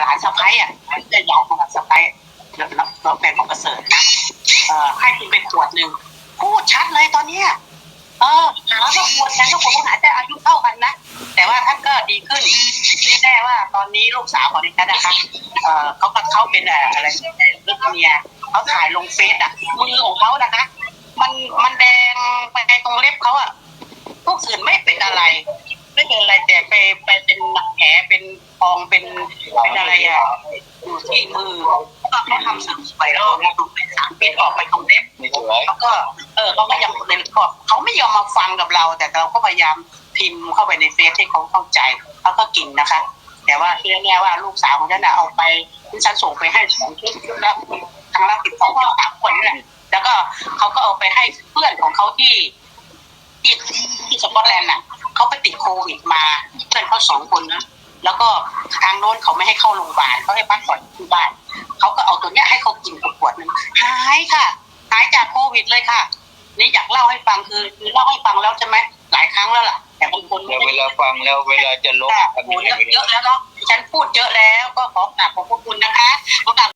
หลานสะพ้ายอะเพื่อนยายของหลานสะพ้ายเราแฟนของกระเสริฐนะเอ่อให้คุณไปขวดหนึ่งพูดชัดเลยตอนเนี้ยเออหาก็ขวดนั้นก็ขวดหาแต่อายุเท่ากันนะแต่ว่าท่านก็ดีขึ้นแน่แน่ว่าตอนนี้ลูกสาวของดิฉันนะคะเออเขาก็เขาเป็นอะไรเรื่องเมียเขาถ่ายลงเฟซอะมือของเขานะคะมันมันแดงไปตรงเล็บเขาอะพวกอื่นไม่เป็นอะไรไม่เป็นอะไรแต่ไปไปไป เป็นเป็นอะไรอะอยู่ที่มือก็เขาทำสื่อไปแล้วดูเป็นสารพิษออกไปตรงเล็บไม่สวยแล้วก็ เออเขาก็ยังในก็เขาไม่ยอมมาฟังกับเรา แต่เราก็พยายามพิมพ์เข้าไปในเฟซให้เขาเข้าใจเขาก็กินนะคะ แต่ว่าที่แน่ๆว่าลูกสาวของฉันน่ะเอาไปที่ฉันส่งไปให้สองชุดแล้วครั้งละสิบสองสามคนนี่แหละแล้วก็เขาก็เอาไปให้เพื่อนของเขาที่ที่ที่สกอตแลนด์น่ะเขาไปติดโควิดมาเพื่อนเขาสองคนนะ แล้วก็ทางโน้นเขาไม่ให้เข้าโรงพยาบาลเขาให้พักผ่อนที่บ้านเขาก็เอาตัวเนี้ยให้เขากินขวดหนึ่งหายค่ะหายจากโควิดเลยค่ะนี่อยากเล่าให้ฟังคือคือเล่าให้ฟังแล้วใช่ไหมหลายครั้งแล้วล่ะ แต่บางคนแล้วเวลาฟังแล้วเวลาจะลบค่ะทำโอ้ยังไงเยอะเยอะแล้วเนาะฉันพูดเยอะแล้วก็ขอกราบขอบพระคุณนะคะขอกราบ